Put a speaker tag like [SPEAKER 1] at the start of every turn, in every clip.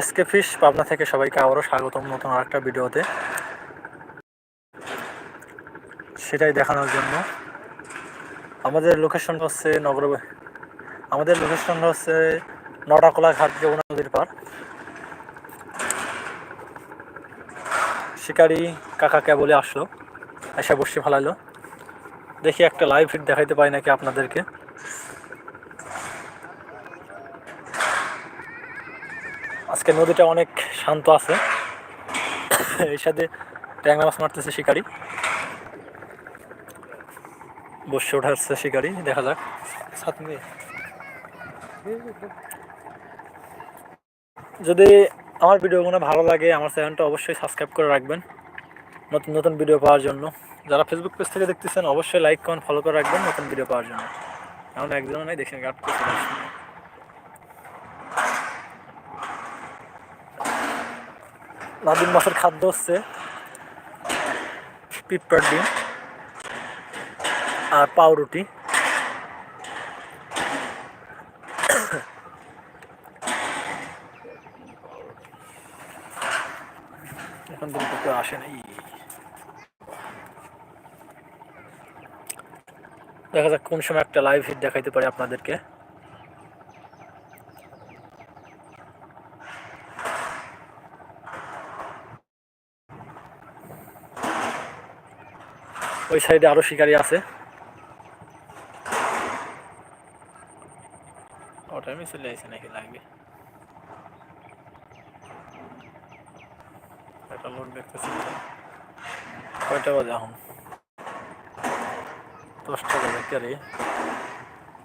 [SPEAKER 1] SK fish Pabna থেকে সবাইকে আবারও স্বাগতম নতুন আর আরেকটা ভিডিওতে। সেটাই দেখানোর জন্য। আমাদের লোকেশনটা হচ্ছে নগর, আমাদের লোকেশনটা হচ্ছে নটাকলা ঘাট, যমুনা নদীর পার শিকারি কাকা কেবলে আসলো, এসে বসে ফেলাইলো দেখি একটা লাইভ ফিট দেখাইতে পাই নাকি আপনাদেরকে। আজকে নদীটা অনেক শান্ত আছে। এর সাথে ট্যাংরা মাছ মারতেছে শিকারি। বসে ওঠাচ্ছে শিকারি দেখা যাক। সাত মিনিট যদি আমার ভিডিওগুলো ভালো লাগে আমার চ্যানেলটা অবশ্যই সাবস্ক্রাইব করে রাখবেন। নতুন নতুন ভিডিও পাওয়ার জন্য। যারা ফেসবুক পেজ থেকে দেখতেছেন অবশ্যই লাইক কমেন্ট ফলো করে রাখবেন নতুন ভিডিও পাওয়ার জন্য। এমন একজন নাই দেখছেন গাট করতে নাদিম মাছের খাদ্য হচ্ছে পিঁপড়ার ডিম আর পাউরুটি। এখন কিন্তু কেউ আসে নাই। দেখা যাক কোন সময় একটা লাইভ হিট দেখাইতে পারি আপনাদেরকে। ওই সাইডে আরও শিকারি আছে। ওটা আমি চলে আসি নাকি লাগবে একটা লোড দেখতেছি। কয়টা বাজে এখন? দশটা বাজে, কে রে?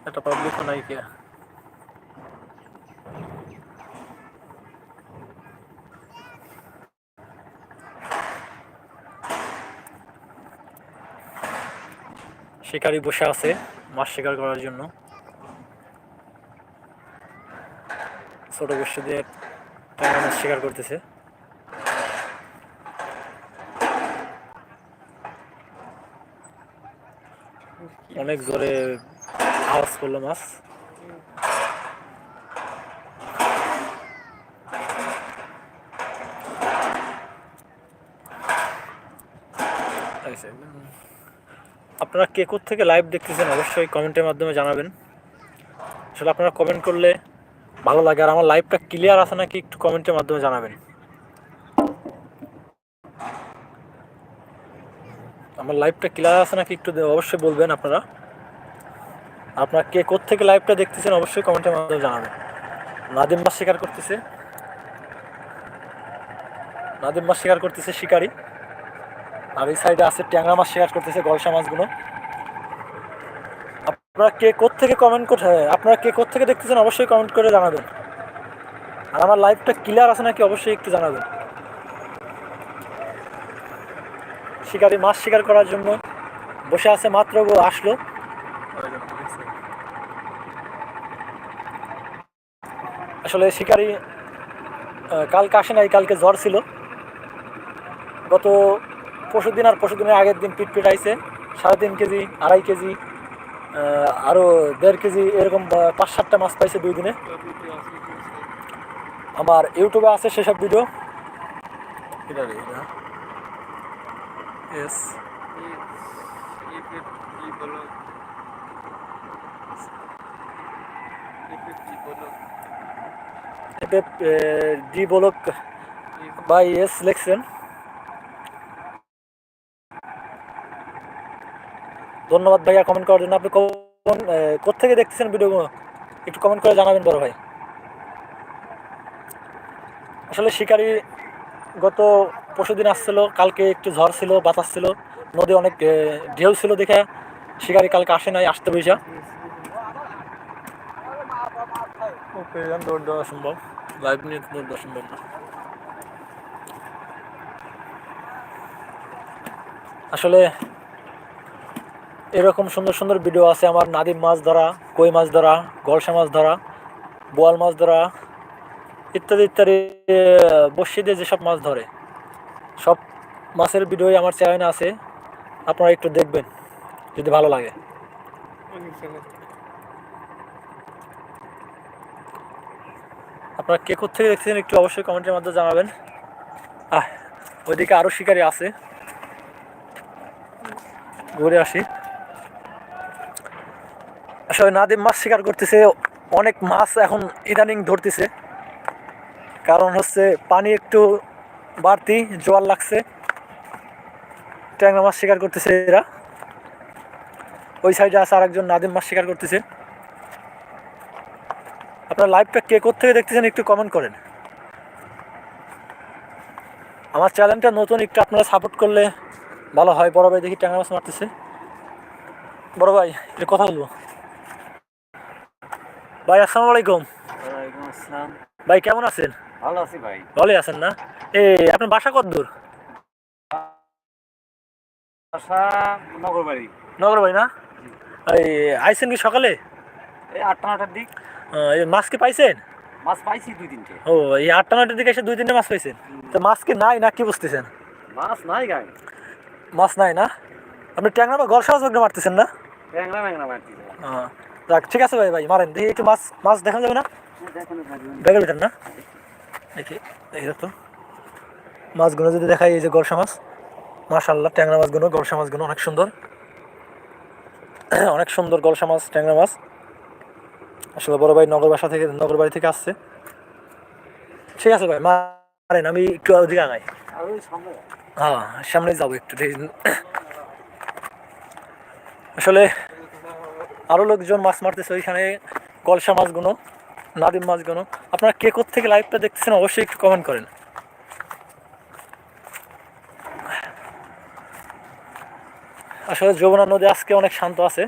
[SPEAKER 1] একটা পাবলিকও নাই কে? শিকারি বসে আছে, মাছ শিকার করার জন্য। ছোট বসে দিয়ে মাছ শিকার করতেছে। অনেক জোরে আওয়াজ করল মাছ। আপনারা কে থেকে লাইভ দেখতেছেন অবশ্যই কমেন্টের মাধ্যমে জানাবেন। আসলে আপনারা কমেন্ট করলে ভালো লাগে। আর আমার লাইভটা ক্লিয়ার আছে নাকি একটু কমেন্টের মাধ্যমে জানাবেন। আমার লাইভটা ক্লিয়ার আছে নাকি একটু অবশ্যই বলবেন আপনারা। আপনারা কে থেকে লাইভটা দেখতেছেন অবশ্যই কমেন্টের মাধ্যমে জানাবেন। নাদিম শিকার করতেছে। নাদিম শিকার করতেছে শিকারি। আর এই সাইডে আছে ট্যাংরা মাছ শিকার করতেছে, গলসা মাছগুলো। আপনারা কে থেকে কমেন্ট করে আপনারা কে থেকে দেখতেছেন, অবশ্যই কমেন্ট করে জানাবেন। আর আমার লাইভটা ক্লিয়ার আছে নাকি, অবশ্যই একটু জানাবেন। শিকারি মাছ শিকার করার জন্য বসে আছে মাত্র আসলো। আসলে শিকারি কালকে আসে নাই, কালকে জ্বর ছিল। গত পরশু দিন আর পরশু দিনের আগের দিন পিট পিট আইছে। সাড়ে তিন কেজি আড়াই কেজি আহ, আরও দেড় কেজি এরকম পাঁচ সাতটা মাছ পাইছে দুই দিনে। আমার ইউটিউবে আছে সেসব ভিডিও। ডি বলক বাই এস লিখছেন। ধন্যবাদ ভাইয়া কমেন্ট করার জন্য। আপনি কোন কোথেকে দেখতেছেন ভিডিওগুলো? একটু কমেন্ট করে জানাবেন বড় ভাই। আসলে শিকারি গত পরশু দিন আসছিল কালকে একটু ঝড় ছিল বাতাস ছিল নদী অনেক ঢেউ ছিল দেখে শিকারি কালকে আসে নাই আসতে বইসা। দৌড় দেওয়া সম্ভব। লাইভ নিয়ে দৌড় দেওয়া সম্ভব না। আসলে এরকম সুন্দর সুন্দর ভিডিও আছে আমার নাদিম মাছ ধরা, কই মাছ ধরা, গলসা মাছ ধরা, বোয়াল মাছ ধরা, ইত্যাদি ইত্যাদি বসি দিয়ে যেসব মাছ ধরে। সব মাছের ভিডিওই আমার চ্যানেলে আছে, আপনারা একটু দেখবেন, যদি ভালো লাগে। আপনারা কে থেকে দেখছেন একটু অবশ্যই কমেন্টের মাধ্যমে জানাবেন। আহ, ওইদিকে আরও শিকারি আছে। ঘুরে আসি। আসলে নাদিম মাছ শিকার করতেছে, অনেক মাছ এখন ইদানিং ধরতেছে। কারণ হচ্ছে পানি একটু বাড়তি, জোয়ার লাগছে। ট্যাংরা মাছ শিকার করতেছে এরা। ওই সাইডে আছে আরেকজন নাদিম মাছ শিকার করতেছে। আপনার লাইভটা কে থেকে দেখতেছেন একটু কমেন্ট করেন। আমার চ্যানেলটা নতুন, একটু আপনারা সাপোর্ট করলে ভালো হয়। বড় ভাই দেখি ট্যাংরা মাছ মারতেছে। বড় ভাই এটা কথা বলব। ভাই আসসালামু আলাইকুম। ভাই কেমন আছেন?
[SPEAKER 2] ভালো আছি ভাই।
[SPEAKER 1] ভালোই আছেন না? এই আপনার বাসা কত দূর?
[SPEAKER 2] বাসা নগর বাড়ি
[SPEAKER 1] না? এই আইসেন কি সকালে?
[SPEAKER 2] এই আটটা নটার দিক।
[SPEAKER 1] এই মাছ কি পাইছেন?
[SPEAKER 2] মাছ পাইছি দুই তিনটে।
[SPEAKER 1] ও এই আটটা নটার দিকে এসে দুই তিনটে মাছ পাইছেন? তো মাছ কি নাই না কি বুঝতেছেন?
[SPEAKER 2] মাছ নাই গায়ে
[SPEAKER 1] মাছ নাই না? আপনি ট্যাংরা বা গলসা মাছ মারতেছেন না?
[SPEAKER 2] ব্যাংলা মারছি
[SPEAKER 1] আহ, যাক ঠিক আছে ভাই ভাই, মারেন। দেখি একটু মাছ মাছ দেখা যাবে না? ব্যাগের ভিতর না? দেখি দেখি তো। মাছগুলো যদি দেখাই, এই যে গলসা মাছ। মাশাল্লাহ ট্যাংরা মাছগুলো গলসা মাছগুলো অনেক সুন্দর। অনেক সুন্দর গলসা মাছ, ট্যাংরা মাছ। আসলে বড় ভাই নগর বাসা থেকে, নগর বাড়ি থেকে আসছে। ঠিক আছে ভাই, মারেন, আমি একটু ওদিকে আগাই। হ্যাঁ সামনে যাব একটু আসলে আরও লোকজন মাছ মারতেছে, ওইখানে কলসা মাছগুলো, নাদিম মাছগুলো। আপনারা কে থেকে লাইভটা দেখতেছেন অবশ্যই একটু কমেন্ট করেন। আসলে যমুনা নদী আজকে অনেক শান্ত আছে।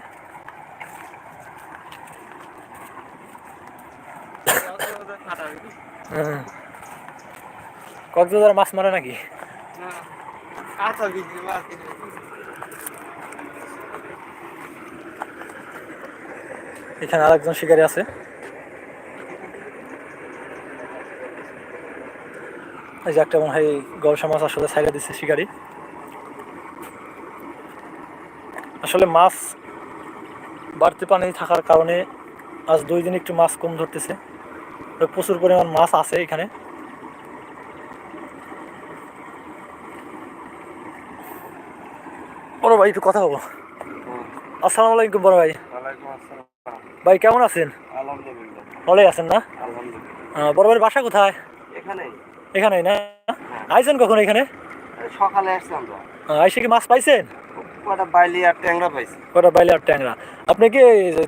[SPEAKER 1] হুম। কক্সবাজার মাছ মারে নাকি? এখানে আরেকজন শিকারী আছে। এই যে একটা মনে হয় গলসা মাছ আসলে সাইডে দিচ্ছে শিকারি। আসলে মাছ বাড়তি পানি থাকার কারণে আজ দুই দিন একটু মাছ কম ধরতেছে। প্রচুর পরিমাণ মাছ আছে এখানে। বড় ভাই একটু কথা বলব আসসালামু আলাইকুম বড় ভাই। ভাই কেমন আছেন? ভালোই আছেন না? বড় ভাইয়ের বাসা কোথায়?
[SPEAKER 2] এখানে
[SPEAKER 1] এখানেই না? আইছেন কখন এখানে?
[SPEAKER 2] সকালে
[SPEAKER 1] আইসে কি মাছ পাইছেন?
[SPEAKER 2] কটা বাইলি আর ট্যাংরা পাইছি।
[SPEAKER 1] কটা বাইলে আর ট্যাংরা। আপনি কি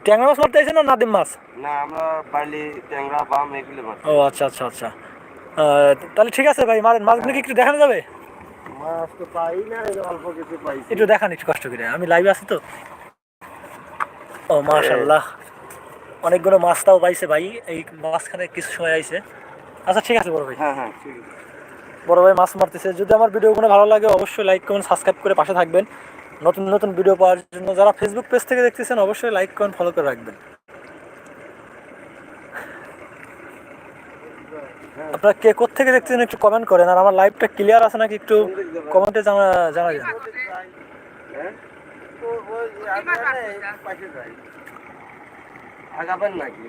[SPEAKER 1] ট্যাংরা মাছ মারতে আইছেন না নাদিম মাছ?
[SPEAKER 2] না আমরা বাইলি ট্যাংরা বাম এগুলো
[SPEAKER 1] ও আচ্ছা আচ্ছা আচ্ছা। তাহলে ঠিক আছে ভাই মারেন। মাছগুলো কি একটু দেখানো যাবে?
[SPEAKER 2] মাছ তো পাই না অল্প কিছু পাইছি।
[SPEAKER 1] একটু দেখান একটু কষ্ট করে। আমি লাইভে আছি তো। ও মাশাল্লাহ অনেকগুলো মাছটাও পাইছে ভাই। এই মাঝখানে কিছু সময় আইছে। আচ্ছা ঠিক আছে বড় ভাই।
[SPEAKER 2] হ্যাঁ হ্যাঁ
[SPEAKER 1] বড় ভাই মাছ মারতেছে। যদি আমার ভিডিওগুলো ভালো লাগে অবশ্যই লাইক কমেন্ট সাবস্ক্রাইব করে পাশে থাকবেন। নতুন নতুন ভিডিও পাওয়ার জন্য যারা ফেসবুক পেজ থেকে দেখতেছেন অবশ্যই লাইক কমেন্ট ফলো করে রাখবেন। আপনারা কে থেকে দেখতেছেন একটু কমেন্ট করেন। আর আমার লাইভটা ক্লিয়ার আছে নাকি একটু কমেন্টে জানা জানা যায়
[SPEAKER 2] হ্যাঁ? তো ওই আগানে পাশে যাই। আগাবেন নাকি?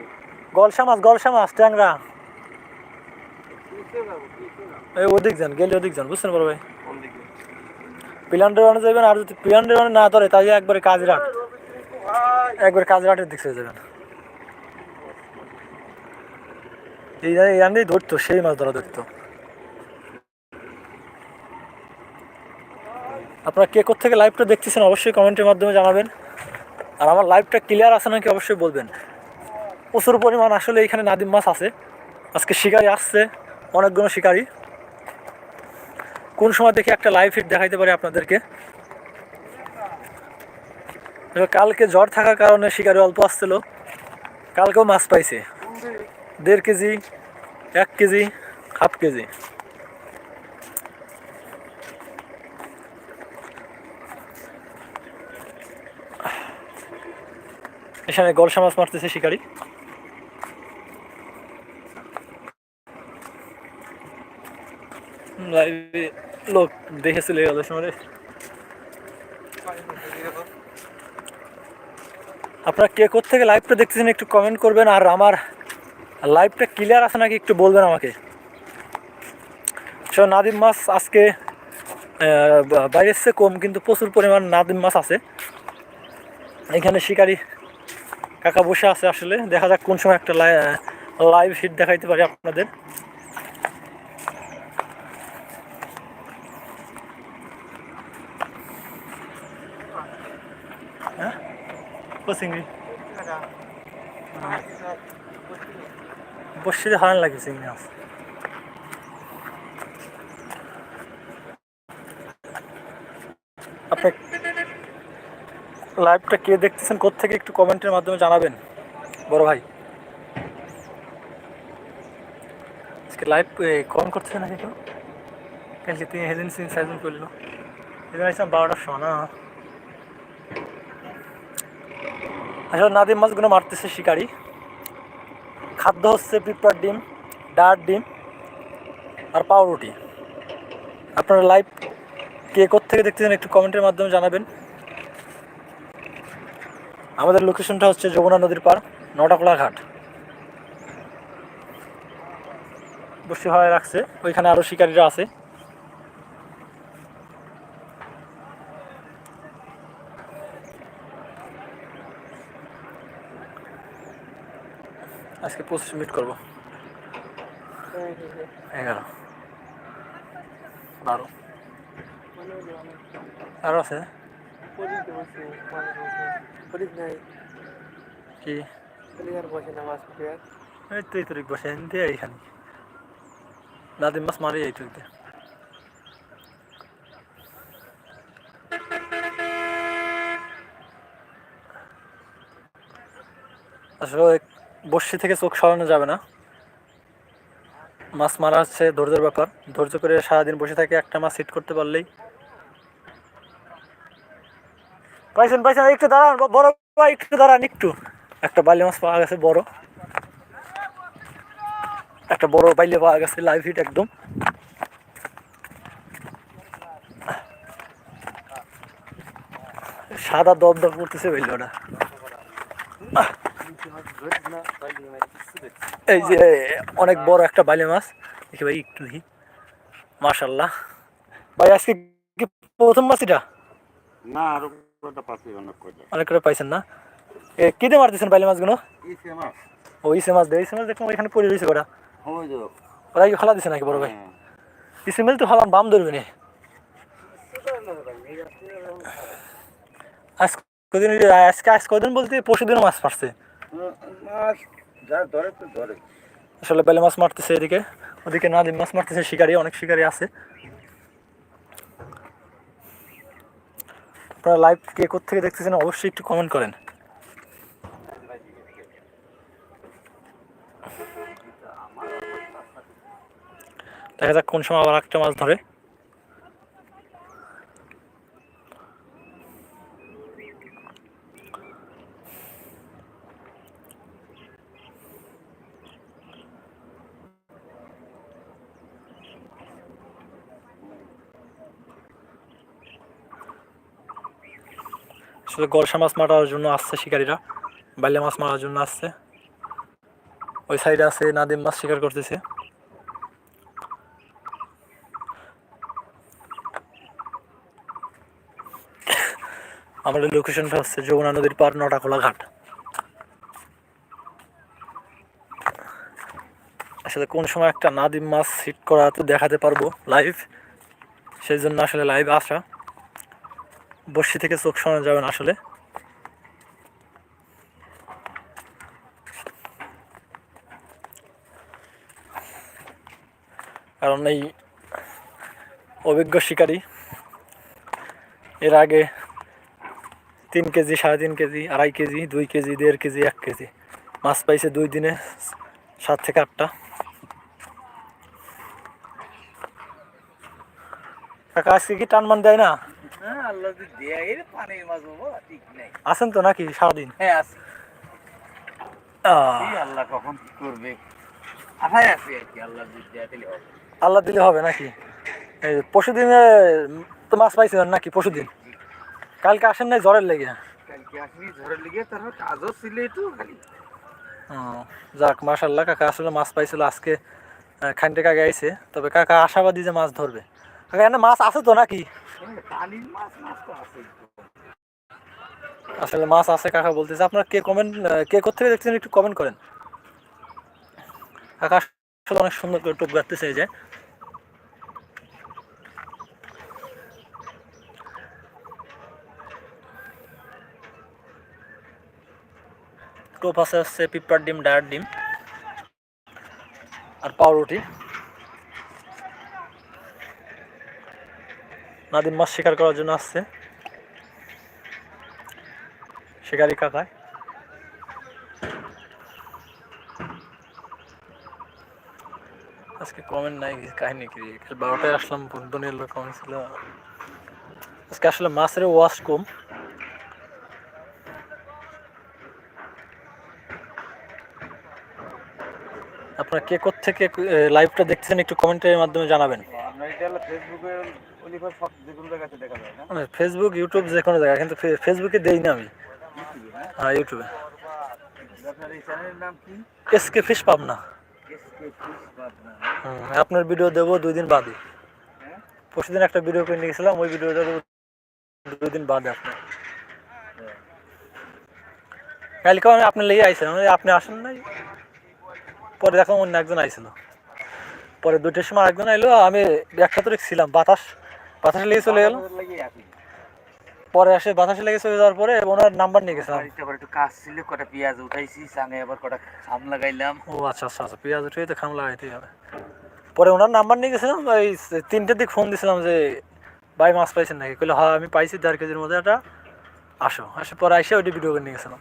[SPEAKER 1] গলসা মাছ গলসা মাছ ট্যাংরা? এই ওদিক যান গেলে ওদিক যান বুঝছেন বড় ভাই? যাবেন আর যদি না ধরে তাহলে একবারে কাজরাট। একবার কাজরাটের দিক চলে যাবেন। এই এই ধরতো সেই মাছ ধরা ধরতো। আপনারা কে থেকে লাইভটা দেখতেছেন অবশ্যই কমেন্টের মাধ্যমে জানাবেন। আর আমার লাইভটা ক্লিয়ার আছে নাকি অবশ্যই বলবেন। প্রচুর পরিমাণ আসলে এখানে নাদিম মাছ আছে। আজকে শিকারি আসছে, অনেকগুলো শিকারি। কোন সময় দেখে একটা লাইভ হিট দেখাইতে পারি আপনাদেরকে। কালকে জ্বর থাকার কারণে শিকারি অল্প আসছিল। কালকেও মাছ পাইছে। দেড় কেজি, এক কেজি, হাফ কেজি। এখানে গলসা মাছ মারতেছে শিকারি। লাইভে লোক দেখেছিল এই সময় আপনারা কে থেকে লাইভটা দেখতেছেন একটু কমেন্ট করবেন, আর আমার লাইভটা ক্লিয়ার আছে নাকি একটু বলবেন আমাকে? সো নাদিম মাছ আজকে বাইরের চেয়ে কম, কিন্তু প্রচুর পরিমাণ নাদিম মাছ আছে। এখানে শিকারি কাকা বসে আছে আসলে। দেখা যাক কোন সময় একটা লাইভ হিট দেখাইতে পারি আপনাদের হ্যাঁ ও চিংড়ি বসে হারান লাগে চিংড়ি মাছ লাইভটা কে দেখতেছেন, কোত্থেকে একটু কমেন্টের মাধ্যমে জানাবেন, বড় ভাই। আজকে লাইভ কমেন্ট করতেছে নাকি কেউ? কালকে তিনি হেদিন সিন সাইজন করল এদিন আসলাম বারোটার সময়, না? আসলে নাদিম মাছগুলো মারতেছে শিকারি। খাদ্য হচ্ছে পিঁপড়ার ডিম ডার ডিম আর পাউরুটি। আপনারা লাইভ কে থেকে দেখতেছেন একটু কমেন্টের মাধ্যমে জানাবেন। আমাদের লোকেশনটা হচ্ছে যমুনা নদীর পার নটাকলা ঘাট। বসে হয় রাখছে, ওইখানে আরও শিকারীরা আছে। আজকে পঁচিশ মিনিট করব। এগারো। বারো। আরও আছে? কি? এই তো এই তরিক বসে দিয়ে এইখানে দাদির মাছ মারি এই তরিক আসলে বর্ষি থেকে চোখ সরানো যাবে না। মাছ মারা হচ্ছে ধৈর্যের ব্যাপার। ধৈর্য করে সারাদিন বসে থাকে একটা মাছ হিট করতে পারলেই। পাইছেন পাইছেন একটু দাঁড়ান বড় ভাই, একটু দাঁড়ান, একটু। একটা বাইলে মাছ পাওয়া গেছে, বড়। একটা বড় বাইলে পাওয়া গেছে লাইভ হিট একদম। সাদা দব দব করতেছে বাইলেটা এই যে অনেক বড় একটা বাইলে মাছ। দেখি ভাই একটু দেখি। মাশাল্লাহ ভাই আজকে কি প্রথম মাছ এটা?
[SPEAKER 2] না আরও কটা পাচ্ছি অনেক কটা
[SPEAKER 1] অনেক পাইছেন না? এ কি দিয়ে মারতেছেন বাইলে মাছগুলো?
[SPEAKER 2] ইসে মাছ।
[SPEAKER 1] ও ইসে মাছ দেয় ইসে মাছ দেখলাম ওইখানে পড়ে রয়েছে
[SPEAKER 2] ওই তো
[SPEAKER 1] ওরা কি খালা দিছে নাকি বড় ভাই?
[SPEAKER 2] হ্যাঁ।
[SPEAKER 1] ইসে মেল তো খালাম বাম ধরবে না। আজ কদিন আজকে আজ কদিন বলতে পরশু দিনও মাছ পারছে। আসলে বেলে মাছ মারতেছে এদিকে। ওদিকে নাদিম মাছ মারতেছে, শিকারি, অনেক শিকারি আছে। আপনারা লাইভ কে থেকে দেখতেছেন অবশ্যই একটু কমেন্ট করেন। দেখা যাক কোন সময় আবার একটা মাছ ধরে। আসলে গলসা মাছ মারার জন্য আসছে শিকারীরা, বাইলে মাছ মারার জন্য আসছে। ওই সাইডে আছে নাদিম মাছ শিকার করতেছে। আমাদের লোকেশনটা হচ্ছে যমুনা নদীর পার নটাখোলা ঘাট। আসলে কোন সময় একটা নাদিম মাছ হিট করা তো দেখাতে পারব লাইভ সেই জন্য আসলে লাইভ আসা। বর্ষি থেকে চোখ সরানো যাবে না আসলে। কারণ এই অভিজ্ঞ শিকারী, এর আগে তিন কেজি, সাড়ে তিন কেজি, আড়াই কেজি, দুই কেজি, দেড় কেজি, এক কেজি। মাছ পাইছে দুই দিনে সাত থেকে আটটা। কাকা, আজকে কি টান মান দেয় না? আছেন তো নাকি সারাদিন?
[SPEAKER 2] হ্যাঁ আছে। আল্লাহ কখন কি করবে? আশায় আছে আর কি আল্লাহ দিলে হবে।
[SPEAKER 1] আল্লাহ দিলে হবে নাকি? এই তো মাছ পাইছিলেন নাকি পরশু দিন কালকে আসেন নাই জ্বরের লেগে?
[SPEAKER 2] কালকে আসবি ঝড়ের লিগে তার কাজও ছিল একটু খালি।
[SPEAKER 1] যাক মাশাল্লাহ কাকা আসলে মাছ পাইছিল আজকে খানিকটা আগে আইছে। তবে কাকা আশাবাদী যে মাছ ধরবে। কাকা এখানে মাছ আছে তো নাকি? আসলে মাছ আছে, কাকা বলতেছে। আপনারা কে কমেন্ট কে কোথেকে দেখছেন একটু কমেন্ট করেন। কাকা আসলে অনেক সুন্দর করে টোপ গাড়তেছে এই যে। টোপ আছে হচ্ছে পিপার ডিম ডায়ার ডিম। আর পাউরুটি। নাদিম মাছ শিকার করার জন্য আসছে। শিকারি কাকায় আজকে কমেন্ট নাই, কাহিনী কি? কাল বারোটায় আসলাম দুনিয়ার লোক কমেন্ট ছিল। আজকে আসলে মাছের ওয়াশ কম। আপনারা কে থেকে লাইভটা দেখছেন একটু কমেন্টের মাধ্যমে জানাবেন।
[SPEAKER 2] ফেসবুকে দেখা
[SPEAKER 1] ইউটিউব যে কোনো জায়গায় কিন্তু ফেসবুকে দেই না আমি।
[SPEAKER 2] হ্যাঁ?
[SPEAKER 1] হ্যাঁ ইউটিউবে
[SPEAKER 2] আপনার
[SPEAKER 1] এসকে ফিশ পাবনা আপনার ভিডিও দেবো দুই দিন বাদে।
[SPEAKER 2] হ্যাঁ?
[SPEAKER 1] পরশু দিন একটা ভিডিও করে নিয়েছিলাম ওই ভিডিওটা দেবো দুই দিন বাদে আপনার। কালকেও আমি আপনি লেগে আইছিলাম আপনি আসেন নাই। পরে দেখলাম অন্য একজন আইছিল। পরে দুইটার সময় একজন আইলো আমি একটা তো ছিলাম বাতাস। বাতাসে লেগে চলে গেল। পরে আসে বাতাসে লেগে চলে যাওয়ার পরে ওনার নাম্বার নিয়ে গেছিলাম
[SPEAKER 2] একটু কাজ ছিল কটা পেঁয়াজ উঠাইছি সামনে আবার কটা খাম লাগাইলাম।
[SPEAKER 1] ও আচ্ছা আচ্ছা আচ্ছা পেঁয়াজ উঠে তো খাম লাগাইতেই হবে। পরে ওনার নাম্বার নিয়ে গেছিলাম ওই তিনটের দিক ফোন দিছিলাম যে ভাই মাছ পাইছেন নাকি? কইলে হ্যাঁ আমি পাইছি দেড় কেজির মধ্যে একটা আসো। আসে পরে আইসে ওইটি ভিডিও করে নিয়ে গেছিলাম।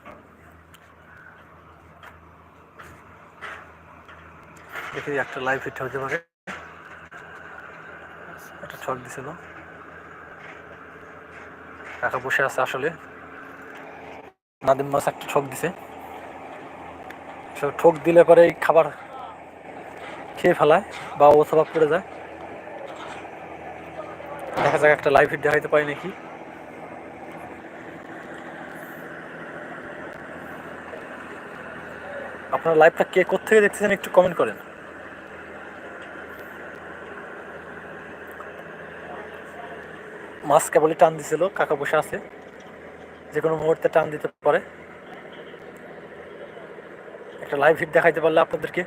[SPEAKER 1] দেখি একটা লাইভ হিট হতে পারে। একটা ছক দিছিল। কাকা বসে আছে আসলে। নাদিম মাছ একটা ছক দিছে। সব ঠোক দিলে পরে এই খাবার খেয়ে ফেলায় বা অথবা পড়ে যায়। দেখা যাক একটা হিট দেখাইতে পারি নাকি। আপনার লাইভটা কে কোথেকে দেখতেছেন একটু কমেন্ট করেন। মাছ কেবলই টান দিছিল, কাকা বসে আছে। যে কোনো মুহূর্তে টান দিতে পারে। একটা লাইভ হিট দেখাইতে পারলে আপনাদেরকে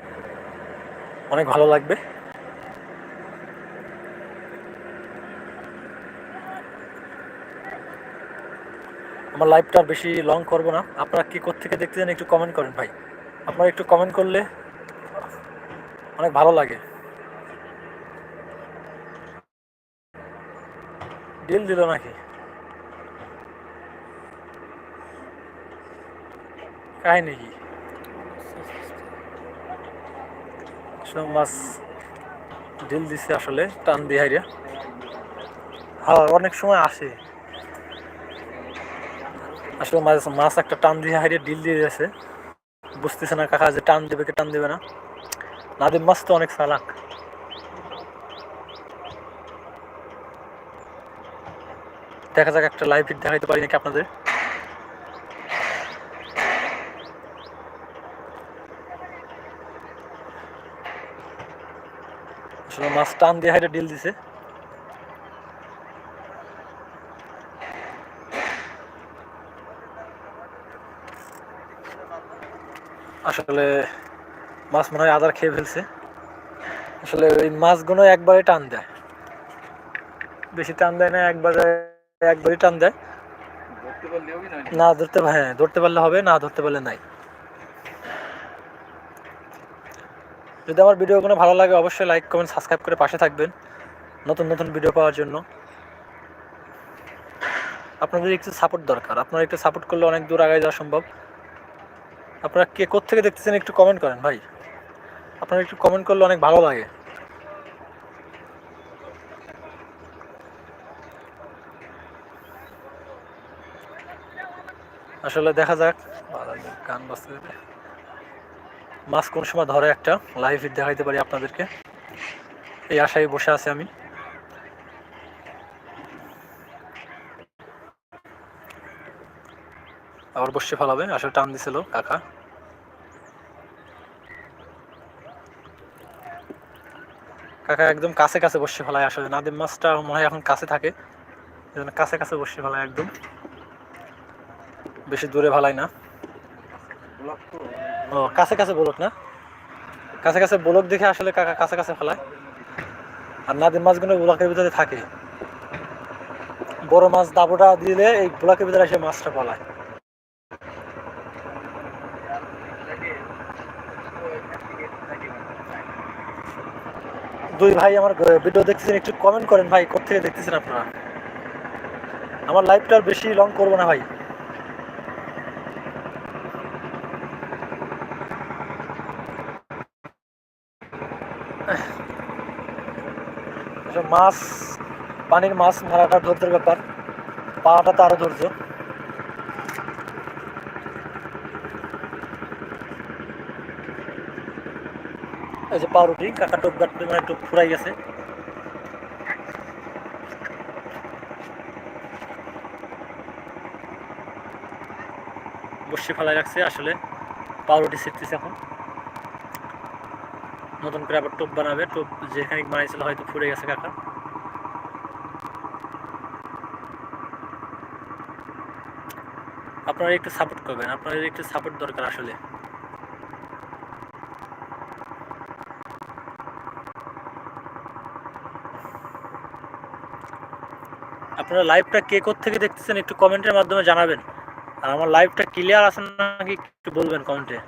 [SPEAKER 1] অনেক ভালো লাগবে। আমার লাইভটা বেশি লং করব না। আপনারা কি থেকে চান একটু কমেন্ট করেন ভাই। আপনারা একটু কমেন্ট করলে অনেক ভালো লাগে। ডিল দিল নাকি? কাহিনী কি? মাছ ডিল দিছে আসলে, টান দিয়ে হাইরা। হ্যাঁ অনেক সময় আসে। আসলে মাছ মাছ একটা টান দিয়ে হারিয়ে ডিল দিয়ে দিয়েছে। বুঝতেছে না কাকা যে টান দেবে কি টান দেবে না। নাদিম মাছ তো অনেক চালাক। দেখা যাক একটা লাইভ ফিট দেখাইতে পারি নাকি আপনাদের। আসলে মাছ টান দিয়ে হাইরে ডিল দিছে। আসলে মাছ মনে হয় আদার খেয়ে ফেলছে। আসলে ওই মাছগুলো একবারে টান দেয়। বেশি টান দেয় না, একবারে একবারই টান দেয়।
[SPEAKER 2] না?
[SPEAKER 1] ধরতে হ্যাঁ ধরতে পারলে হবে না ধরতে পারলে নাই। যদি আমার ভিডিওগুলো ভালো লাগে অবশ্যই লাইক কমেন্ট সাবস্ক্রাইব করে পাশে থাকবেন। নতুন নতুন ভিডিও পাওয়ার জন্য। আপনাদের একটু সাপোর্ট দরকার। আপনারা একটু সাপোর্ট করলে অনেক দূর আগে যাওয়া সম্ভব। আপনারা কে থেকে দেখতেছেন একটু কমেন্ট করেন ভাই। আপনারা একটু কমেন্ট করলে অনেক ভালো লাগে। আসলে দেখা যাক। গান বাজতে মাছ কোন সময় ধরে একটা লাইভ দেখাইতে পারি আপনাদেরকে? এই আশায় বসে আছি আমি। আবার বসে ফেলাবে, আসলে টান দিছিল কাকা। কাকা একদম কাছে কাছে বসে ফেলায়, আসলে নাদিম মাছটা মনে হয় এখন কাছে থাকে। কাছে কাছে বসে ফেলায় একদম। বেশি দূরে ভালাই না। ও, কাছে কাছে বলক না। কাছে কাছে বলক দেখে আসলে কাকা কাছে কাছে ফেলায় আর নাদিম মাছগুলো ব্লকের ভিতরে থাকে। বড় মাছ দাবোটা দিলে এই ব্লকের ভিতরে এসে মাছটা পালায়। দুই ভাই আমার ভিডিও দেখতেছেন, একটু কমেন্ট করেন ভাই, কোথেকে দেখতেছেন আপনারা? আমার লাইভটা আর বেশি লং করব না ভাই। মাছ, পানির মাছ মারাটা ধৈর্যের ব্যাপার। পাওয়াটা তো আরও ধৈর্য। এই যে পাউরুটি কাকা টোপ গাটতে মানে টোপ ফুরাই গেছে। বসে ফেলাই রাখছে আসলে। পাউরুটি ছিটতেছে এখন। নতুন করে আবার টোপ বানাবে। টোপ যেখানে বানাইছিল হয়তো ফুরে গেছে কাকা। আপনারা একটু সাপোর্ট করবেন, আপনাদের একটু সাপোর্ট দরকার আসলে। আপনারা লাইভটা কে থেকে দেখতেছেন একটু কমেন্টের মাধ্যমে জানাবেন। আর আমার লাইভটা ক্লিয়ার আছে নাকি একটু বলবেন কমেন্টে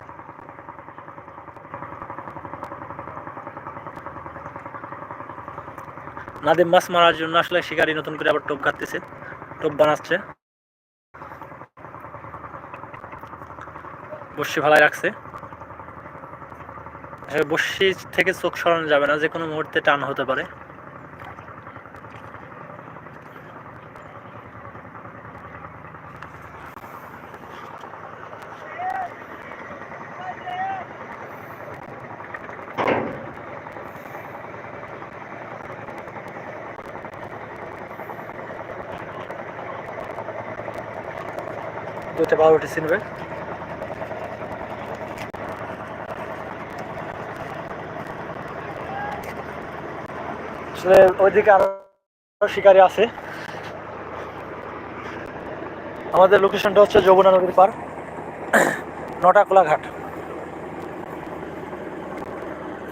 [SPEAKER 1] নাদিম মাছ মারার জন্য আসলে শিকারি নতুন করে আবার টোপ কাটতেছে, টোপ বানাচ্ছে। বসি ভালাই রাখছে। বসি থেকে চোখ সরানো যাবে না যে কোনো মুহূর্তে টান হতে পারে। চিনবে। আসলে ওইদিকে আরও শিকারি আছে। আমাদের লোকেশনটা হচ্ছে যমুনা নদীর পার নটাকোলা ঘাট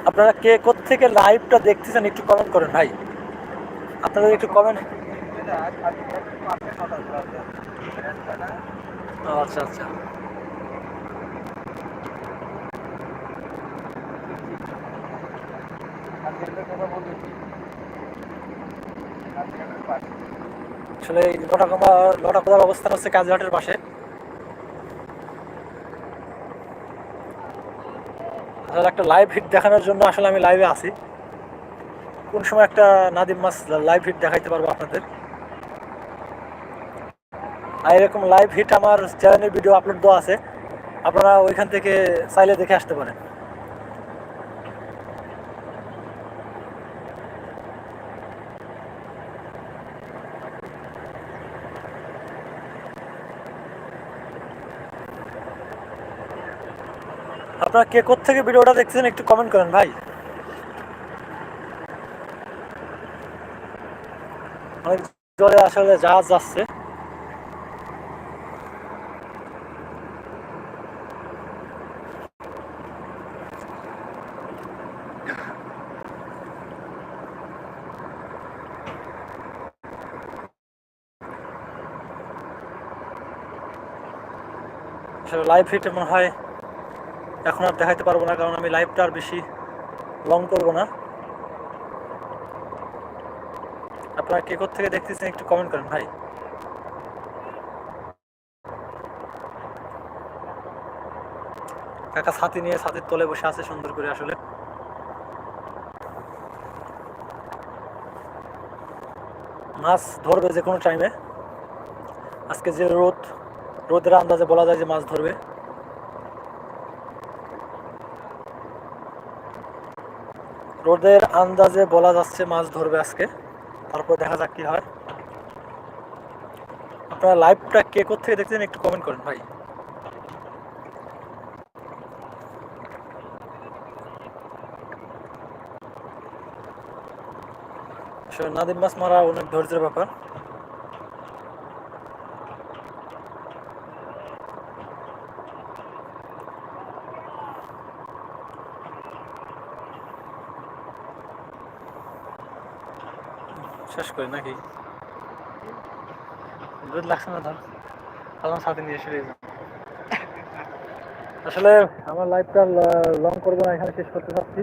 [SPEAKER 1] আপনারা কে থেকে লাইভটা দেখতেছেন একটু কমেন্ট করেন ভাই। আপনাদের একটু কমেন্ট আচ্ছা আচ্ছা। আসলে এই লটাকমা লটাকমার অবস্থান হচ্ছে কাজঘাটের পাশে। আসলে একটা লাইভ হিট দেখানোর জন্য আসলে আমি লাইভে আছি। কোন সময় একটা নাদিম মাছ লাইভ হিট দেখাইতে পারব আপনাদের? আর এরকম লাইভ হিট আমার চ্যানেলের ভিডিও আপলোড দেওয়া আছে। আপনারা ওইখান থেকে চাইলে দেখে আসতে পারেন। আপনারা কে থেকে ভিডিওটা দেখছেন একটু কমেন্ট করেন ভাই। অনেক জোরে আসলে জাহাজ যাচ্ছে। আসলে লাইভ হিটে মনে হয়, এখন আর দেখাইতে পারব না, কারণ আমি লাইভটা আর বেশি লং করব না। আপনারা কে থেকে দেখতেছেন একটু কমেন্ট করেন ভাই। কাকা ছাতি নিয়ে ছাতির তলে বসে আছে সুন্দর করে আসলে। মাছ ধরবে যে কোনো টাইমে আজকে যে রোদ রোদের আন্দাজে বলা যায় যে মাছ ধরবে। রোদের আন্দাজে বলা যাচ্ছে মাছ ধরবে আজকে। তারপর দেখা যাক কি হয়। আপনারা লাইভটা কে থেকে দেখছেন একটু কমেন্ট করেন ভাই। নাদিম মাছ মারা অনেক ধৈর্যের ব্যাপার শেষ নাকি? দুধ লাগছে না ধর। নিয়ে এসে আসলে আমার লাইফটা লং করব না, এখানে শেষ করতে চাচ্ছি।